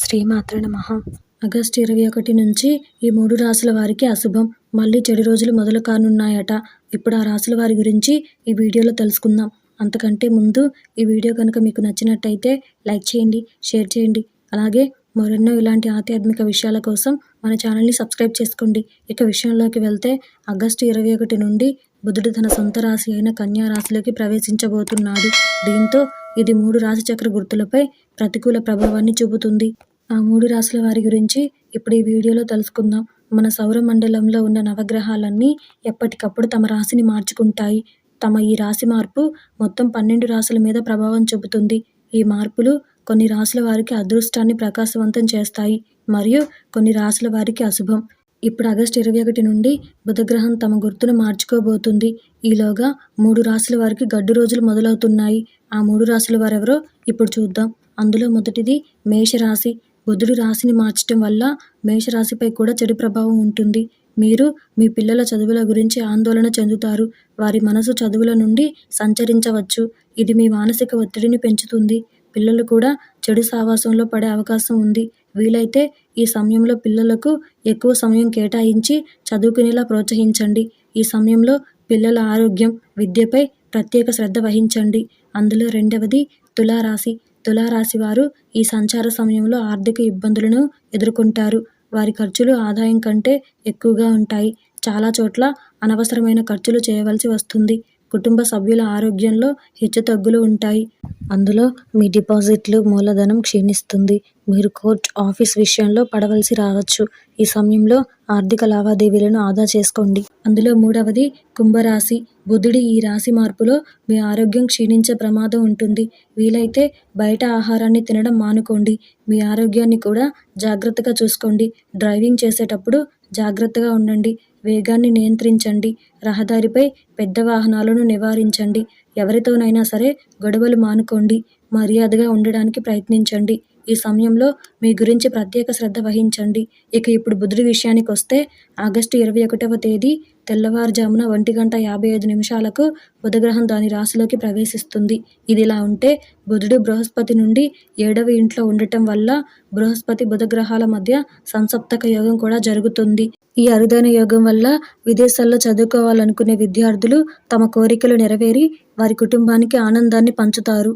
శ్రీమాత్ర నమః. ఆగస్టు ఇరవై ఒకటి నుంచి ఈ మూడు రాసుల వారికి అశుభం. మళ్ళీ చెడు రోజులు మొదలు కానున్నాయట. ఇప్పుడు ఆ రాసుల వారి గురించి ఈ వీడియోలో తెలుసుకుందాం. అంతకంటే ముందు ఈ వీడియో కనుక మీకు నచ్చినట్టయితే లైక్ చేయండి షేర్ చేయండి. అలాగే మరెన్నో ఇలాంటి ఆధ్యాత్మిక విషయాల కోసం మన ఛానల్ని సబ్స్క్రైబ్ చేసుకోండి. ఇక విషయంలోకి వెళ్తే ఆగస్టు ఇరవై ఒకటి నుండి బుధుడు తన సొంత రాశి అయిన కన్యా రాశిలోకి ప్రవేశించబోతున్నాడు. దీంతో ఇది మూడు రాశిచక్ర గుర్తులపై ప్రతికూల ప్రభావాన్ని చూపుతుంది. ఆ మూడు రాశుల వారి గురించి ఇప్పుడు ఈ వీడియోలో తెలుసుకుందాం. మన సౌర మండలంలో ఉన్న నవగ్రహాలన్నీ ఎప్పటికప్పుడు తమ రాశిని మార్చుకుంటాయి. తమ ఈ రాశి మార్పు మొత్తం పన్నెండు రాశుల మీద ప్రభావం చూపుతుంది. ఈ మార్పులు కొన్ని రాశుల వారికి అదృష్టాన్ని ప్రకాశవంతం చేస్తాయి. మరియు కొన్ని రాశుల వారికి అశుభం. ఇప్పుడు ఆగస్టు ఇరవై ఒకటి నుండి బుధగ్రహం తమ గుర్తును మార్చుకోబోతుంది. ఈలోగా మూడు రాశుల వారికి గడ్డు రోజులు మొదలవుతున్నాయి. ఆ మూడు రాశుల వారెవరో ఇప్పుడు చూద్దాం. అందులో మొదటిది మేషరాశి. బుధుడు రాశిని మార్చటం వల్ల మేషరాశిపై కూడా చెడు ప్రభావం ఉంటుంది. మీరు మీ పిల్లల చదువుల గురించి ఆందోళన చెందుతారు. వారి మనసు చదువుల నుండి సంచరించవచ్చు. ఇది మీ మానసిక ఒత్తిడిని పెంచుతుంది. పిల్లలు కూడా చెడు సావాసంలో పడే అవకాశం ఉంది. వీలైతే ఈ సమయంలో పిల్లలకు ఎక్కువ సమయం కేటాయించి చదువుకునేలా ప్రోత్సహించండి. ఈ సమయంలో పిల్లల ఆరోగ్యం విద్యపై ప్రత్యేక శ్రద్ధ వహించండి. అందులో రెండవది తులారాశి. తులారాశి వారు ఈ సంచార సమయంలో ఆర్థిక ఇబ్బందులను ఎదుర్కొంటారు. వారి ఖర్చులు ఆదాయం కంటే ఎక్కువగా ఉంటాయి. చాలా చోట్ల అనవసరమైన ఖర్చులు చేయవలసి వస్తుంది. కుటుంబ సభ్యుల ఆరోగ్యంలో హెచ్చుతగ్గులు ఉంటాయి. అందులో మీ డిపాజిట్లు మూలధనం క్షీణిస్తుంది. మీరు కోర్ట్ ఆఫీస్ విషయంలో పడవలసి రావచ్చు. ఈ సమయంలో ఆర్థిక లావాదేవీలను ఆదా చేసుకోండి. అందులో మూడవది కుంభరాశి. బుధుడి ఈ రాశి మార్పులో మీ ఆరోగ్యం క్షీణించే ప్రమాదం ఉంటుంది. వీలైతే బయట ఆహారాన్ని తినడం మానుకోండి. మీ ఆరోగ్యాన్ని కూడా జాగ్రత్తగా చూసుకోండి. డ్రైవింగ్ చేసేటప్పుడు జాగ్రత్తగా ఉండండి. వేగాన్ని నియంత్రించండి. రహదారిపై పెద్ద వాహనాలను నివారించండి. ఎవరితోనైనా సరే గొడవలు మానుకోండి. మర్యాదగా ఉండడానికి ప్రయత్నించండి. ఈ సమయంలో మీ గురించి ప్రత్యేక శ్రద్ధ వహించండి. ఇక ఇప్పుడు బుధుడి విషయానికి వస్తే ఆగస్టు ఇరవై ఒకటవ తేదీ తెల్లవారుజామున ఒంటి గంట యాభై ఐదు నిమిషాలకు బుధగ్రహం దాని రాశిలోకి ప్రవేశిస్తుంది. ఇదిలా ఉంటే బుధుడు బృహస్పతి నుండి ఏడవ ఇంట్లో ఉండటం వల్ల బృహస్పతి బుధగ్రహాల మధ్య సంసప్తక యోగం కూడా జరుగుతుంది. ఈ అరుదైన యోగం వల్ల విదేశాల్లో చదువుకోవాలనుకునే విద్యార్థులు తమ కోరికలు నెరవేరి వారి కుటుంబానికి ఆనందాన్ని పంచుతారు.